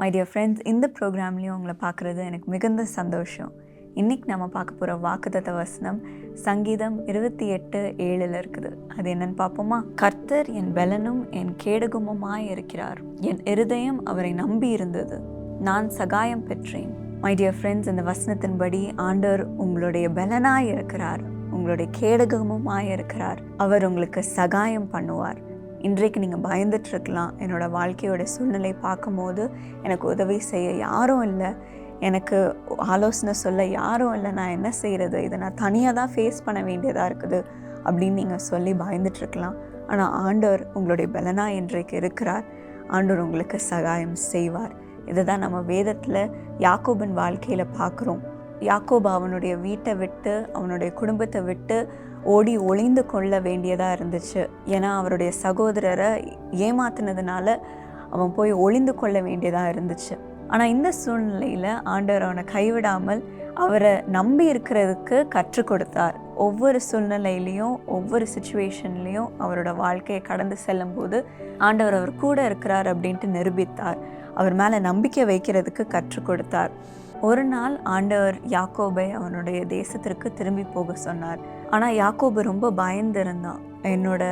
My dear friends இந்த ப்ரோக்ராம்லேயும் உங்களை பார்க்குறது எனக்கு மிகுந்த சந்தோஷம். இன்றைக்கி நம்ம பார்க்க போகிற வாக்குத்தத்த வசனம் சங்கீதம் இருபத்தி எட்டு ஏழில் இருக்குது. அது என்னன்னு பார்ப்போமா? கர்த்தர் என் பலனும் என் கேடுகுமமாய் இருக்கிறார். என் இருதயம் அவரை நம்பி இருந்தது. நான் சகாயம் பெற்றேன். மை டியர் ஃப்ரெண்ட்ஸ் இந்த வசனத்தின்படி ஆண்டவர் உங்களுடைய பலனாய் இருக்கிறார். உங்களுடைய கேடகமுமாய் இருக்கிறார். அவர் உங்களுக்கு சகாயம் பண்ணுவார். இன்றைக்கு நீங்கள் பயந்துட்டு என்னோடய வாழ்க்கையோட சூழ்நிலை பார்க்கும்போது எனக்கு உதவி செய்ய யாரும் இல்லை. எனக்கு ஆலோசனை சொல்ல யாரும் இல்லை. நான் என்ன செய்கிறது இதை நான் தனியாக தான் ஃபேஸ் பண்ண வேண்டியதாக இருக்குது அப்படின்னு நீங்கள் சொல்லி பயந்துட்டுருக்கலாம் ஆனால் ஆண்டவர் உங்களுடைய பலனா இன்றைக்கு இருக்கிறார். ஆண்டவர் உங்களுக்கு சகாயம் செய்வார். இதை தான் நம்ம வேதத்தில் யாக்கோபின் வாழ்க்கையில் பார்க்குறோம். யாக்கோபு அவனுடைய வீட்டை விட்டு அவனுடைய குடும்பத்தை விட்டு ஓடி ஒளிந்து கொள்ள வேண்டியதாக இருந்துச்சு. ஏன்னா அவருடைய சகோதரரை ஏமாத்தினதுனால அவன் போய் ஒளிந்து கொள்ள வேண்டியதாக இருந்துச்சு. ஆனால் இந்த சூழ்நிலையில் ஆண்டவர் அவனை கைவிடாமல் அவரை நம்பி இருக்கிறதுக்கு கற்றுக் கொடுத்தார். ஒவ்வொரு சூழ்நிலையிலையும் ஒவ்வொரு சுச்சுவேஷன்லேயும் அவரோட வாழ்க்கையை கடந்து செல்லும்போது ஆண்டவர் அவர் கூட இருக்கிறார் அப்படின்ட்டு நிரூபித்தார். அவர் மேலே நம்பிக்கை வைக்கிறதுக்கு கற்றுக் கொடுத்தார். ஒரு நாள் ஆண்டவர் யாக்கோபை அவனுடைய தேசத்திற்கு திரும்பி போக சொன்னார். ஆனால் யாக்கோபு ரொம்ப பயந்திருந்தான். என்னோட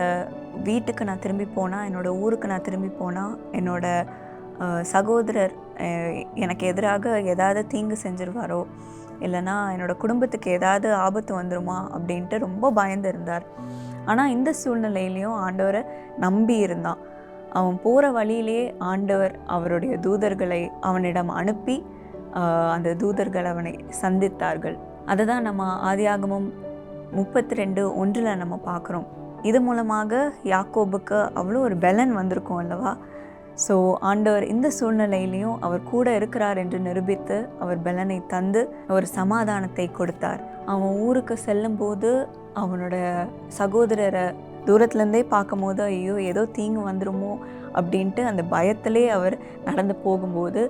வீட்டுக்கு நான் திரும்பி போனால் என்னோட ஊருக்கு நான் திரும்பி போனால் என்னோட சகோதரர் எனக்கு எதிராக ஏதாவது தீங்கு செஞ்சிருவாரோ இல்லைனா என்னோட குடும்பத்துக்கு ஏதாவது ஆபத்து வந்துருமா அப்படின்ட்டு ரொம்ப பயந்துருந்தார். ஆனால் இந்த சூழ்நிலையிலையும் ஆண்டவரை நம்பி இருந்தான். அவன் போகிற வழியிலே ஆண்டவர் அவருடைய தூதர்களை அவனிடம் அனுப்பி அந்த தூதர்கள் அவனை சந்தித்தார்கள். அதை தான் நம்ம ஆதியாகமும் முப்பத்தி ரெண்டு ஒன்றில் நம்ம பார்க்குறோம். இது மூலமாக யாக்கோபுக்கு அவ்வளோ ஒரு பலன் வந்திருக்கும் அல்லவா? ஸோ ஆண்டவர் இந்த சூழ்நிலையிலையும் அவர் கூட இருக்கிறார் என்று நிரூபித்து அவர் பலனை தந்து ஒரு சமாதானத்தை கொடுத்தார். அவன் ஊருக்கு செல்லும்போது அவனோட சகோதரரை தூரத்துலேருந்தே பார்க்கும்போது ஐயோ ஏதோ தீங்கு வந்துருமோ? அப்படின்ட்டு அந்த பயத்திலே அவர் நடந்து போகும்போது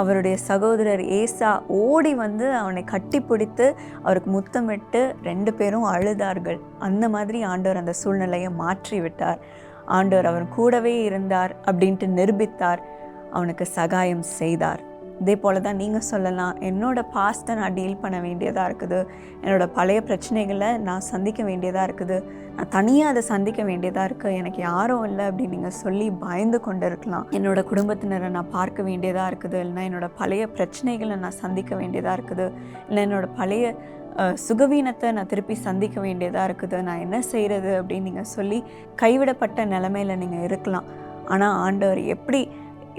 அவருடைய சகோதரர் ஏசா ஓடி வந்து அவனை கட்டி பிடித்து அவருக்கு முத்தமிட்டு ரெண்டு பேரும் அழுதார்கள். அந்த மாதிரி ஆண்டவர் அந்த சூழ்நிலையை மாற்றி விட்டார் ஆண்டவர் அவன் கூடவே இருந்தார் அப்படின்ட்டு நிரூபித்தார். அவனுக்கு சகாயம் செய்தார். இதே போல தான் நீங்கள் சொல்லலாம். என்னோடய பாஸ்ட்டை நான் டீல் பண்ண வேண்டியதாக இருக்குது. என்னோடய பழைய பிரச்சனைகளை நான் சந்திக்க வேண்டியதாக இருக்குது. நான் தனியாக அதை சந்திக்க வேண்டியதாக இருக்குது எனக்கு யாரும் இல்லை அப்படின்னு நீங்கள் சொல்லி பயந்து கொண்டு இருக்கலாம் என்னோட குடும்பத்தினரை நான் பார்க்க வேண்டியதாக இருக்குது. இல்லைன்னா என்னோடய பழைய பிரச்சனைகளை நான் சந்திக்க வேண்டியதாக இருக்குது. இல்லை என்னோடய பழைய சுகவீனத்தை நான் திருப்பி சந்திக்க வேண்டியதாக இருக்குது. நான் என்ன செய்கிறது அப்படின்னு நீங்கள் சொல்லி கைவிடப்பட்ட நிலமையில நீங்கள் இருக்கலாம். ஆனால் ஆண்டவர் எப்படி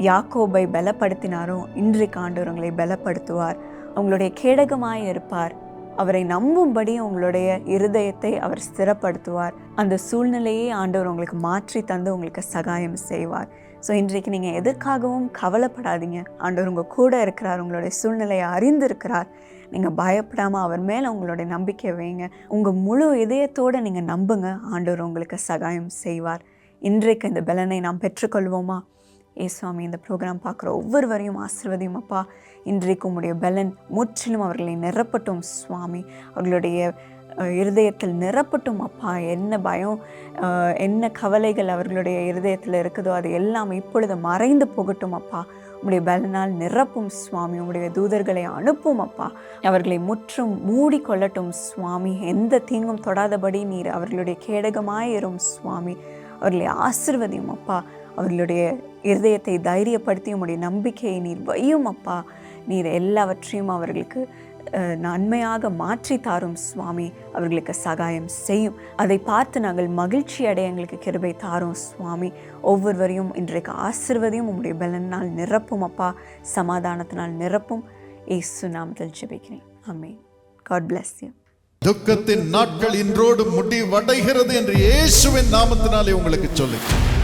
யாக்கோபை பலப்படுத்தினாரோ இன்றைக்கு ஆண்டவர் உங்களை பலப்படுத்துவார். உங்களுடைய கேடகமாய் இருப்பார். அவரை நம்பும்படி உங்களுடைய இருதயத்தை அவர் ஸ்திரப்படுத்துவார். அந்த சூழ்நிலையை ஆண்டவர் உங்களுக்கு மாற்றி தந்து உங்களுக்கு சகாயம் செய்வார். ஸோ இன்றைக்கு நீங்கள் எதற்காகவும் கவலைப்படாதீங்க. ஆண்டவர் உங்கள் கூட இருக்கிறார் உங்களுடைய சூழ்நிலையை அறிந்திருக்கிறார். நீங்கள் பயப்படாமல் அவர் மேலே உங்களுடைய நம்பிக்கை வைங்க. உங்கள் முழு இதயத்தோடு நீங்கள் நம்புங்க. ஆண்டவர் உங்களுக்கு சகாயம் செய்வார். இன்றைக்கு இந்த பலனை நாம் பெற்றுக்கொள்வோமா? ஏ சுவாமி இந்த ப்ரோக்ராம் பார்க்குற ஒவ்வொருவரையும் ஆசிர்வதியும் அப்பா. இன்றைக்கு உடைய பலன் முற்றிலும் அவர்களை நிரப்பட்டும் சுவாமி. அவர்களுடைய இருதயத்தில் நிரப்பட்டும் அப்பா. என்ன பயம் என்ன கவலைகள் அவர்களுடைய இருதயத்தில் இருக்குதோ அது எல்லாம் இப்பொழுது மறைந்து போகட்டும் அப்பா. உங்களுடைய பலனால் நிரப்பும் சுவாமி. உங்களுடைய தூதர்களை அனுப்பும் அப்பா. அவர்களை முற்றும் மூடி கொள்ளட்டும் சுவாமி. எந்த தீங்கும் தொடாதபடி நீர் அவர்களுடைய கேடகமாயிரும் சுவாமி. அவர்களை ஆசிர்வதியும் அப்பா. அவர்களுடைய இருதயத்தை தைரியப்படுத்தி உம்முடைய நம்பிக்கையை நீர் வையும் அப்பா. நீர் எல்லாவற்றையும் அவர்களுக்கு நன்மையாக மாற்றி தாரும் சுவாமி. அவர்களுக்கு சகாயம் செய்யும். அதை பார்த்து நாங்கள் மகிழ்ச்சி அடைய எங்களுக்கு கிருபை தாரும் சுவாமி. ஒவ்வொருவரையும் இன்றைக்கு ஆசிர்வதையும் உம்முடைய பலனால் நிரப்பும் அப்பா. சமாதானத்தினால் நிரப்பும். ஏசு நாமத்தில் ஜெபிக்கிறேன். ஆமென். காட் பிளஸ் யூ துக்கத்தின் நாட்கள் இன்றோடு முடிவடைகிறது என்று இயேசுவின் நாமத்தினாலே உங்களுக்கு சொல்லுங்கள்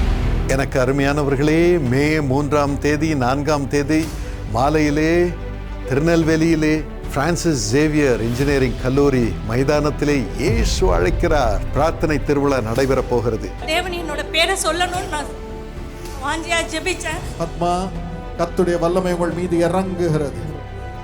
எனக்கு அருமையானவர்களே மே மூன்றாம் தேதி நான்காம் தேதி மாலையிலே திருநெல்வேலியிலே பிரான்சிஸ் ஜேவியர் இன்ஜினியரிங் கல்லூரி மைதானத்திலே இயேசு அழைக்கிறார். பிரார்த்தனை திருவிழா நடைபெறப் போகிறது. தேவன் என்னோட பேரை சொல்லணும்னு நான் வாஞ்சியா ஜெபிச்சேன். ஆத்மா கத்துடைய வல்லமை உங்கள் மீது இறங்குகிறது.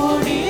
morning.